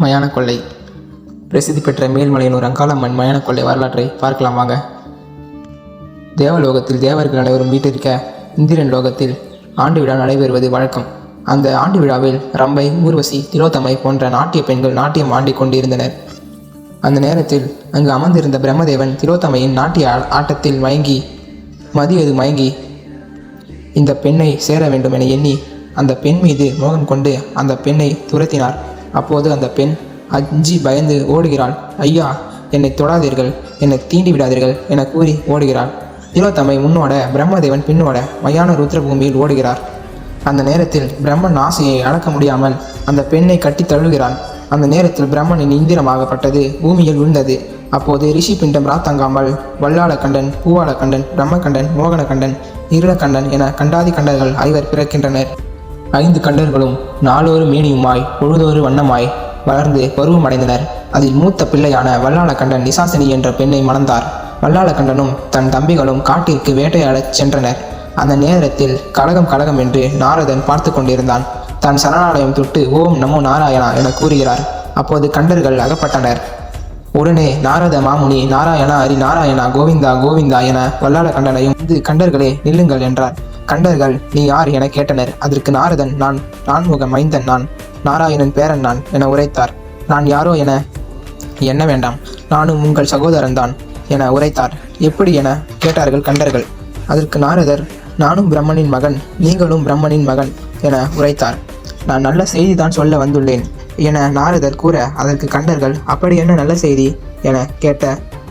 மயான கொள்ளை பிரசித்தி பெற்ற மேல்மலையனூர் அங்காளம்மன் மயான கொள்ளை வரலாற்றை பார்க்கலாம் வாங்க. தேவலோகத்தில் தேவர்கள் அனைவரும் வீட்டிற்க இந்திரன் லோகத்தில் ஆண்டு விழா நடைபெறுவது வழக்கம். அந்த ஆண்டு விழாவில் ரம்பை ஊர்வசி திலோத்தமை போன்ற நாட்டிய பெண்கள் நாட்டியம் ஆண்டிக் கொண்டிருந்தனர். அந்த நேரத்தில் அங்கு அமர்ந்திருந்த பிரம்மதேவன் திலோத்தமையின் நாட்டிய ஆ- ஆட்டத்தில் மயங்கி மதியது மயங்கி இந்த பெண்ணை சேர வேண்டும் என எண்ணி அந்த பெண் மீது மோகம் கொண்டு அந்த பெண்ணை துரத்தினார். அப்போது அந்த பெண் அஞ்சி பயந்து ஓடுகிறாள். ஐயா என்னை தொடாதீர்கள். என்னை தீண்டி விடாதீர்கள் என கூறி ஓடுகிறாள். திலோத்தமை முன்னோட பிரம்மதேவன் பின்னோட மயான ருத்ரபூமியில் ஓடுகிறார். அந்த நேரத்தில் பிரம்மன் ஆசையை அடக்க முடியாமல் அந்த பெண்ணை கட்டி தழுவுகிறான் அந்த நேரத்தில் பிரம்மனின் இந்திரமாகப்பட்டது பூமியில் விழுந்தது. அப்போது ரிஷி பிண்டம் ராத்தங்காமல் வல்லாளக்கண்டன் பூவாளக்கண்டன் பிரம்மகண்டன் மோகனகண்டன் இருளக்கண்டன் என கண்டாதி கண்டர்கள் ஐவர் பிறக்கின்றனர். ஐந்து கண்டர்களும் நாளொரு மேனியுமாய் பொழுதொரு வண்ணமாய் வளர்ந்து பருவமடைந்தனர். அதில் மூத்த பிள்ளையான வல்லாளகண்டன் நிசாசினி என்ற பெண்ணை மணந்தார். வல்லாளகண்டனும் தன் தம்பிகளும் காட்டிற்கு வேட்டையாடச் சென்றனர். அந்த நேரத்தில் கலகம் கலகம் என்று நாரதன் பார்த்து கொண்டிருந்தான். தன் சரணாலயம் தொட்டு ஓம் நமோ நாராயணா என கூறுகிறார். அப்போது கண்டர்கள் அகப்பட்டனர். உடனே நாரத மாமுனி நாராயணா ஹரி நாராயணா கோவிந்தா கோவிந்தா என வல்லாள கண்டனையும் இது கண்டர்களே நில்லுங்கள் என்றார். கண்டர்கள் நீ யார் என கேட்டனர். அதற்கு நாரதன் நான் நான்முக மைந்தன் நான் நாராயணன் பேரன் நான் என உரைத்தார். நான் யாரோ என எண்ண வேண்டாம் நானும் உங்கள் சகோதரன் தான் என உரைத்தார். எப்படி என? கேட்டார்கள் கண்டர்கள். அதற்கு நாரதர் நானும் பிரம்மனின் மகன் நீங்களும் பிரம்மனின் மகன் என உரைத்தார். நான் நல்ல செய்தி தான் சொல்ல வந்துள்ளேன் என நாரதர் கூற அதற்கு கண்டர்கள் அப்படி என்ன நல்ல செய்தி? என கேட்ட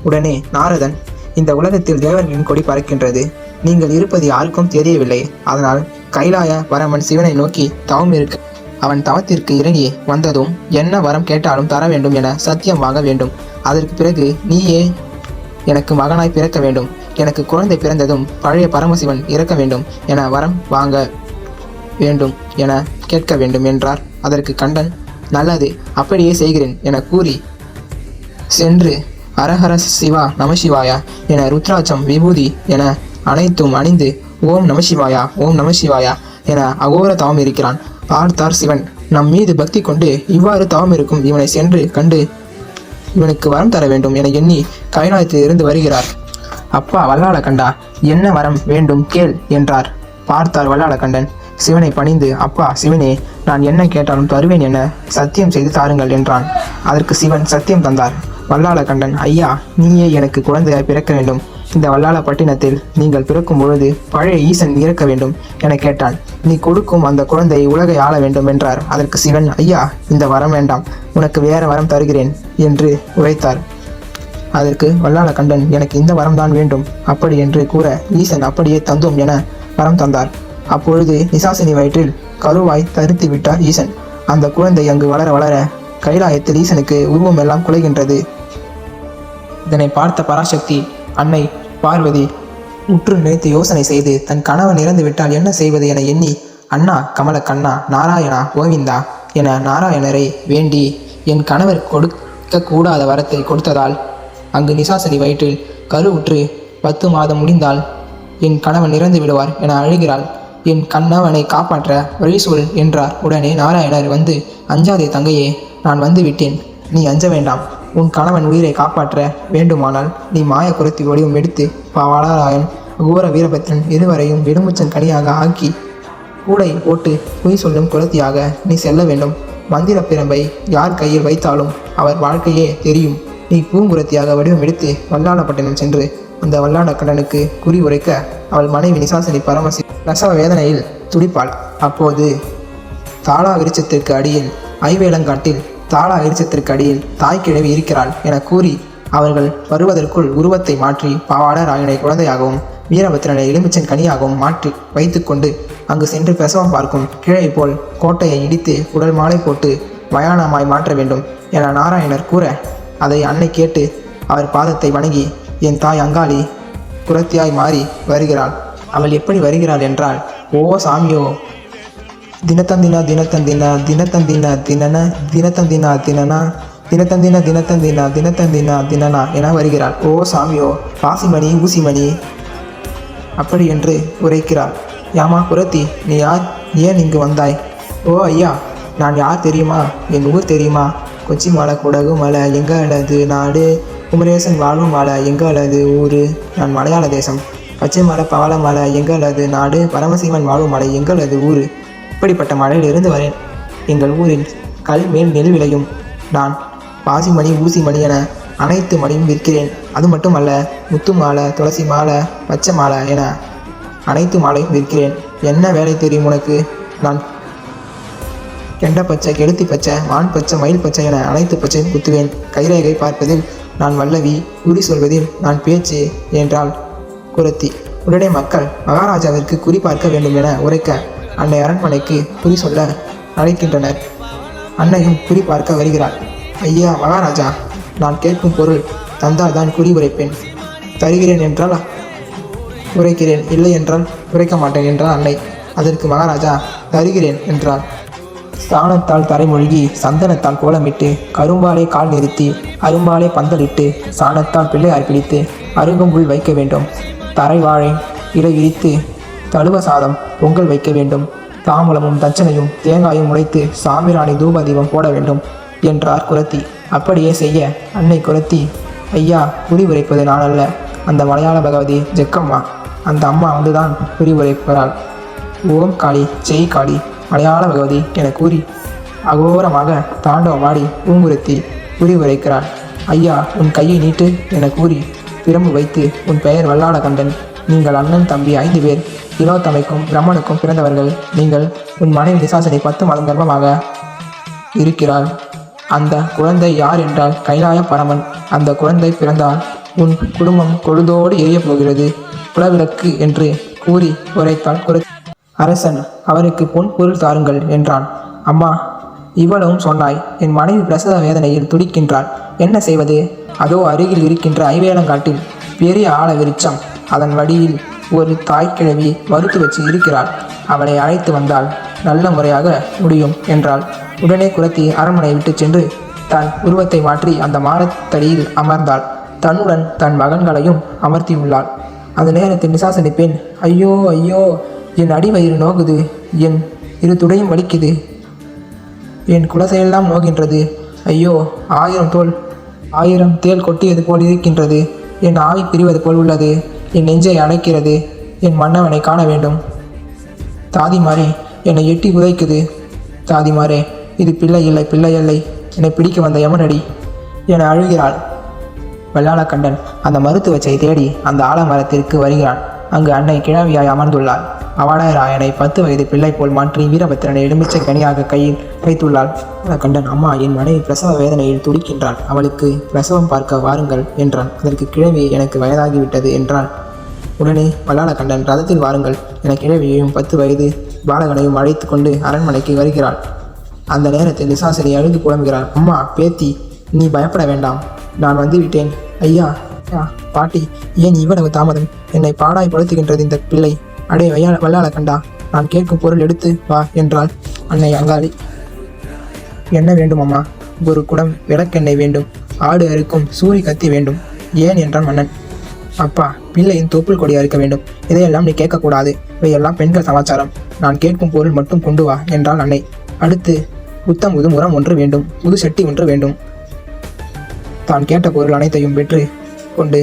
உடனே நாரதன் இந்த உலகத்தில் தேவர்களின் கொடி பறக்கின்றது. நீங்கள் இருப்பது யாருக்கும் தெரியவில்லை. அதனால் கைலாய வரமன் சிவனை நோக்கி தவம் இருக்க. அவன் தவத்திற்கு இறங்கி வந்ததும் என்ன வரம் கேட்டாலும் தர வேண்டும் என சத்தியம் வாங்க வேண்டும். அதற்கு பிறகு நீயே எனக்கு மகனாய் பிறக்க வேண்டும். எனக்கு குழந்தை பிறந்ததும் பழைய பரமசிவன் இறக்க வேண்டும் என வரம் வாங்க வேண்டும் என கேட்க வேண்டும் என்றார். அதற்கு கண்டன் நல்லது அப்படியே செய்கிறேன் என கூறி சென்று அரஹர சிவா நமசிவாயா என ருத்ராட்சம் விபூதி என அனைத்தும் அணிந்து ஓம் நமசிவாயா ஓம் நமசிவாயா என அகோர தவம் இருக்கிறான். பார்த்தார் சிவன். நம் மீது பக்தி கொண்டு இவ்வாறு தவம் இருக்கும் இவனை சென்று கண்டு இவனுக்கு வரம் தர வேண்டும் என எண்ணி கைலாயத்தில் இருந்து வருகிறார். அப்பா வல்லாள கண்டா என்ன வரம் வேண்டும் கேள் என்றார். பார்த்தார் வல்லாள கண்டன் சிவனை பணிந்து அப்பா சிவனே நான் என்ன கேட்டாலும் தருவேன் என சத்தியம் செய்து தாருங்கள் என்றான். அதற்கு சிவன் சத்தியம் தந்தார். வல்லாள கண்டன் ஐயா நீயே எனக்கு குழந்தையாய் பிறக்க வேண்டும். இந்த வல்லாள பட்டினத்தில் நீங்கள் பிறக்கும் பொழுது பழைய ஈசன் இறக்க வேண்டும் என கேட்டான் நீ கொடுக்கும் அந்த குழந்தையை உலகை ஆள வேண்டும் என்றார். அதற்கு சிவன் ஐயா இந்த வரம் வேண்டாம். உனக்கு வேற வரம் தருகிறேன் என்று உரைத்தார். அதற்கு வல்லாள கண்டன் எனக்கு இந்த வரம் தான் வேண்டும். அப்படி என்று கூற ஈசன் அப்படியே தந்தோம் என வரம் தந்தார். அப்பொழுது நிசாசினி வயிற்றில் கருவாய் தருத்தி விட்டார் ஈசன். அந்த குழந்தை அங்கு வளர வளர கைலாயத்தில் ஈசனுக்கு உருவம் எல்லாம் குலைகின்றது. இதனை பார்த்த பராசக்தி அன்னை பார்வதி உற்று நினைத்து யோசனை செய்து தன் கணவன் இறந்து விட்டால் என்ன செய்வது என எண்ணி அண்ணா கமல கண்ணா நாராயணா கோவிந்தா என நாராயணரை வேண்டி என் கணவர் கொடுக்க கூடாத வரத்தை கொடுத்ததால் அங்கு நிசாசனி வயிற்றில் கருவுற்று பத்து மாதம் முடிந்தால் என் கணவன் இறந்து விடுவார் என அழுகிறாள். என் கண்ணவனை காப்பாற்ற வழி சொல் என்றார். உடனே நாராயணர் வந்து அஞ்சாதே தங்கையே நான் வந்து விட்டேன். நீ அஞ்ச வேண்டாம். உன் கணவன் உயிரை காப்பாற்ற வேண்டுமானால் நீ மாய குரத்தி வடிவம் எடுத்து பாவாளராயன் கோர வீரபத்ரன் இருவரையும் விடுமுச்சன் கனியாக ஆக்கி கூடை போட்டு பொய் சொல்லும் குலத்தியாக நீ செல்ல வேண்டும். மந்திர பிரம்பை யார் கையில் வைத்தாலும் அவர் வாழ்க்கையே தெரியும். நீ பூங்குரத்தியாக வடிவம் எடுத்து வல்லாளப்பட்டினம் சென்று அந்த வல்லாட கடனுக்கு குறி உரைக்க அவள் மனைவி நிசாசனி பரமசி ரசவ வேதனையில் துடிப்பாள். அப்போது தாளா விருச்சத்திற்கு அடியில் ஐவேலங்காட்டில் தாளா விருட்சத்திற்கு அடியில் தாய் கிழவி இருக்கிறாள் என கூறி அவர்கள் வருவதற்குள் உருவத்தை மாற்றி பாவாட ராயனை குழந்தையாகவும் வீரபத்திரனை எலுமிச்சன் கனியாகவும் மாற்றி வைத்துக்கொண்டு அங்கு சென்று பிரசவம் பார்க்கும் கிழை போல் கோட்டையை இடித்து உடல் மாலை போட்டு மயானமாய் மாற்ற வேண்டும் என நாராயணர் கூற அதை அன்னை கேட்டு அவர் பாதத்தை வணங்கி என் தாய் அங்காளி குரத்தியாய் மாறி வருகிறாள். அவள் எப்படி வருகிறாள் என்றால் ஓ சாமியோ ದಿನತಂದಿನ ದಿನತಂದಿನ ದಿನತಂದಿನ ದಿನನ ದಿನತಂದಿನ ದಿನನ தினத்தந்தின தினத்தந்தின தினத்தந்தின தினனா என வருகிறாள் ஓ சாமியோ பாசிமணி ஊசிமணி அப்படி என்று உரைக்கிறாள் யாமா குரத்தி நீ யார் ஏன் இங்கு வந்தாய் ஓ ஐயா நான் யார் தெரியுமா என் ஊர் தெரியுமா கொச்சி மலை குடகு மலை எங்களது நாடு குமரேசன் வாழும் மலை எங்களது ஊரு நான் மலையாள தேசம் பச்சை மலை பவள மலை எங்களது நாடு பரமசிவன் வாழும் மலை எங்களது ஊரு இப்படிப்பட்ட மலையில் இருந்து வரேன். எங்கள் ஊரில் கல் மேல் நெல் விளையும். நான் பாசிமணி ஊசிமணி என அனைத்து மணியும் விற்கிறேன். அது மட்டுமல்ல முத்து மாலை துளசி மாலை பச்சை மாலை என அனைத்து மாலையும் விற்கிறேன். என்ன வேலை தெரியும் உனக்கு? நான் கெண்ட பச்சை கெடுத்தி பச்சை மான் பச்சை மயில் பச்சை என அனைத்து பச்சையும் குத்துவேன். கைரேகை பார்ப்பதில் நான் வல்லவி குறி சொல்வதில் நான் பேச்சு என்றால் குரத்தி. உடனே மக்கள் மகாராஜாவிற்கு குறி பார்க்க வேண்டும் என உரைக்க அன்னை அரண்மனைக்கு குறி சொல்ல அழைக்கின்றனர். அன்னையும் குறி பார்க்க வருகிறாள். ஐயா மகாராஜா நான் கேட்கும் பொருள் தந்தால் தான் குறி உரைப்பேன். தருகிறேன் என்றால் உரைக்கிறேன் இல்லை என்றால் உரைக்க மாட்டேன் என்றான் அன்னை. அதற்கு மகாராஜா தருகிறேன் என்றார் சாணத்தால் தரைமொழ்கி சந்தனத்தால் கோலமிட்டு கரும்பாலை கால் நிறுத்தி அரும்பாலை பந்தலிட்டு சாணத்தால் பிள்ளையார் பிடித்து அருகம்புல் வைக்க வேண்டும். தரை வாழை இலை விரித்து தழுவ சாதம் பொங்கல் வைக்க வேண்டும். தாம்பலமும் தச்சனையும் தேங்காயும் உடைத்து சாமிராணி தூப தீபம் போட வேண்டும் என்றார் குரத்தி. அப்படியே செய்ய அன்னை குரத்தி ஐயா குறி உரைப்பது நான் அல்ல. அந்த மலையாள பகவதி ஜெக்கம்மா அந்த அம்மா வந்துதான் குறி உரைக்கிறாள் ஓம் காளி ஜெய் காளி மலையாள பகவதி என கூறி அகோரமாக தாண்டவமாடி பூங்குருத்தி குறி உரைக்கிறாள். ஐயா உன் கையை நீட்டு என கூறி பிரம்பு வைத்து உன் பெயர் வல்லாள கண்டன் நீங்கள் அண்ணன் தம்பி ஐந்து பேர் திலோத்தமைக்கும் பிரம்மனுக்கும் பிறந்தவர்கள். நீங்கள் உன் மனைவி நிசாசனை பத்து மாதம் கர்ப்பமாக இருக்கிறாள். அந்த குழந்தை யார் என்றால் கைலாய பரமன். அந்த குழந்தை பிறந்தால் உன் குடும்பம் கொழுதோடு எரிய போகிறது. குலவிளக்கு என்று கூறி உரைத்தால் குறை அரசன் அவருக்கு பொன் பொருள் தாருங்கள் என்றான். அம்மா இவ்வளவும் சொன்னாய். என் மனைவி பிரசவ வேதனையில் துடிக்கின்றாள். என்ன செய்வது? அதோ அருகில் இருக்கின்ற ஐவேலங்காட்டில் பெரிய ஆழ விருச்சம் அதன் வடியில் ஒரு தாய்க்கிழவி மறுத்து வச்சு இருக்கிறாள். அவளை அழைத்து வந்தால் நல்ல முறையாக முடியும் என்றாள். உடனே குரத்தி அரண்மனை விட்டு சென்று தன் உருவத்தை மாற்றி அந்த மாரத்தடியில் அமர்ந்தாள். தன்னுடன் தன் மகன்களையும் அமர்த்தியுள்ளாள். அந்த நேரத்தில் நிசாசனி பெண் ஐயோ ஐயோ என் அடிவயிறு நோகுது என் இரு துடையும் வலிக்குது என் குலசையெல்லாம் நோகின்றது. ஐயோ ஆயிரம் தோல் ஆயிரம் தேள் கொட்டியது போல் இருக்கின்றது. என் ஆவி பிரிவது போல் உள்ளது. என் நெஞ்சை அணைக்கிறது என் மன்னவனை காண வேண்டும். தாதிமாரே என்னை எட்டி உதைக்குது தாதிமாரே இது பிள்ளை இல்லை பிள்ளை இல்லை. என்னை பிடிக்க வந்த யமனடி என அழுகிறாள். வெள்ளாளக்கண்டன் அந்த மருத்துவச்சை தேடி அந்த ஆலமரத்திற்கு வருகிறான். அங்கு அன்னை கிழவியாய் அமர்ந்துள்ளாள். அவளாயராயனை பத்து வயது பிள்ளை போல் மாற்றி வீரபத்திரனை எலுமிச்சை கனியாக கையில் வைத்துள்ளாள். கண்டன் அம்மா என் மனைவி பிரசவ வேதனையில் துடிக்கின்றாள். அவளுக்கு பிரசவம் பார்க்க வாருங்கள் என்றான். அதற்கு கிழவி எனக்கு வயதாகிவிட்டது என்றாள். உடனே வல்லாளக்கண்டன் ரதத்தில் வாருங்கள் என கிழவியையும் பத்து வயது பாலகனையும் அழைத்து கொண்டு அரண்மனைக்கு வருகிறாள். அந்த நேரத்தில் நிசாசரி அழுது புலம்புகிறாள். அம்மா பேத்தி நீ பயப்பட வேண்டாம். நான் வந்துவிட்டேன். ஐயா, பாட்டி ஏன் இவ்வளவு தாமதம்? என்னை பாடாய் படுத்துகின்றது இந்த பிள்ளை. அடே வையா வல்லாள கண்டா நான் கேட்கும் பொருள் எடுத்து வா என்றாள் அன்னை அங்காளி. என்ன வேண்டும் அம்மா? ஒரு குடம் விளக்கெண்ணெய் வேண்டும் ஆடு அறுக்கும் சூரி கத்தி வேண்டும் ஏன் என்றான் மன்னன். அப்பா பிள்ளையின் தொப்புள் கொடி அறுக்க வேண்டும் இதையெல்லாம் நீ கேட்கக்கூடாது. இவையெல்லாம் பெண்கள் சமாச்சாரம். நான் கேட்கும் பொருள் மட்டும் கொண்டு வா என்றாள் அன்னை. அடுத்து புத்தம் புது முறம் ஒன்று வேண்டும் புது சட்டி ஒன்று வேண்டும். தான் கேட்ட பொருள் அனைத்தையும் பெற்று கொண்டு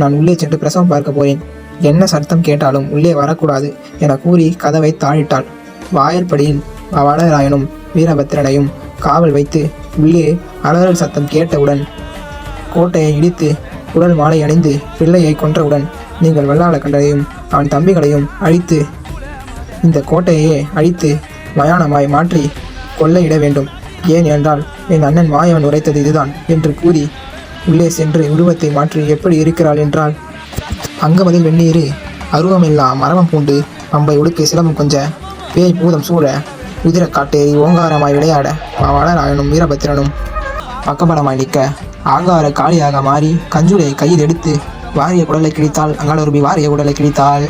நான் உள்ளே சென்று பிரசவம் பார்க்க போறேன். என்ன சத்தம் கேட்டாலும் உள்ளே வரக்கூடாது என கூறி கதவை தாழிட்டாள் வாயற்படியில் வடராயனும் வீரபத்திரனையும் காவல் வைத்து உள்ளே அலறல் சத்தம் கேட்டவுடன் கோட்டையை இடித்து உடல் மாலை அணிந்து பிள்ளையை கொன்றவுடன் நீங்கள் வல்லாள கண்டரையும் அவன் தம்பிகளையும் அழித்து இந்த கோட்டையே அழித்து மயானமாய் மாற்றி கொள்ளையிட வேண்டும். ஏன் என்றால் என் அண்ணன் மாயவன் உரைத்தது இதுதான் என்று கூறி உள்ளே சென்று உருவத்தை மாற்றி எப்படி இருக்கிறாள் என்றால் அங்கமதில் வெந்நீர் அருவமில்லா மரமம் பூண்டு பம்பை உடுக்கை சிலம்பம் கொஞ்ச பேய் பூதம் சூழ உதிர காட்டேறி ஓங்காரமாய் விளையாட வளராயனும் வீரபத்திரனும் பக்கபலமாய் நிற்க ஆங்கார காளியாக மாறி கஞ்சுடையை கையில் எடுத்து வாரிய குடலை கிழித்தால் அங்காளருபி வாரிய குடலை கிழித்தாள்.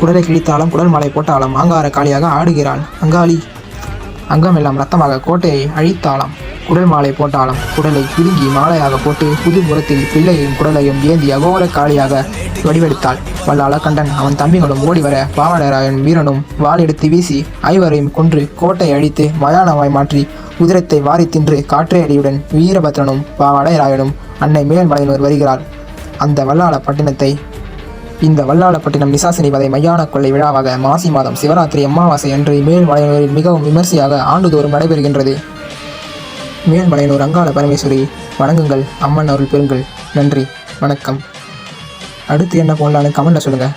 குடலை கிழித்தாலும் குடல் மாலை போட்டாலும் ஆங்கார காளியாக ஆடுகிறாள். அங்காளி அங்கமெல்லாம் ரத்தமாக கோட்டையை அழித்தாளாம். குடல் மாலை போட்டாலும் குடலை பிடுங்கி மாலையாக போட்டு புது முரத்தில் பிள்ளையையும் குடலையும் ஏந்தி அகோர காளியாக வடிவெடுத்தாள். வல்ல அலக்கண்டன் அவன் தம்பிகளும் ஓடிவர பாவாடராயன் வீரனும் வாள் எடுத்து வீசி ஐவரையும் கொன்று கோட்டை அழித்து மயானமாய் மாற்றி உதிரத்தை வாரி தின்று காற்றையடியுடன் வீரபத்ரனும் பாவாடையராயனும் அன்னை மேல்மலையினர் வருகிறார் அந்த வல்லாள பட்டினத்தை இந்த வல்லாளப்பட்டினம் நிசாசினி வதை மையான கொள்ளை விழாவாக மாசி மாதம் சிவராத்திரி அமாவாசை அன்று மேல்மலையனூரில் மிகவும் விமர்சையாக ஆண்டுதோறும் நடைபெறுகின்றது. மேல்மலையனூர் அங்காள பரமேஸ்வரி வணங்குங்கள். அம்மன் அருள் பெறுங்கள். நன்றி. வணக்கம். அடுத்து என்ன போடலான்னு கமெண்ட்டில் சொல்லுங்கள்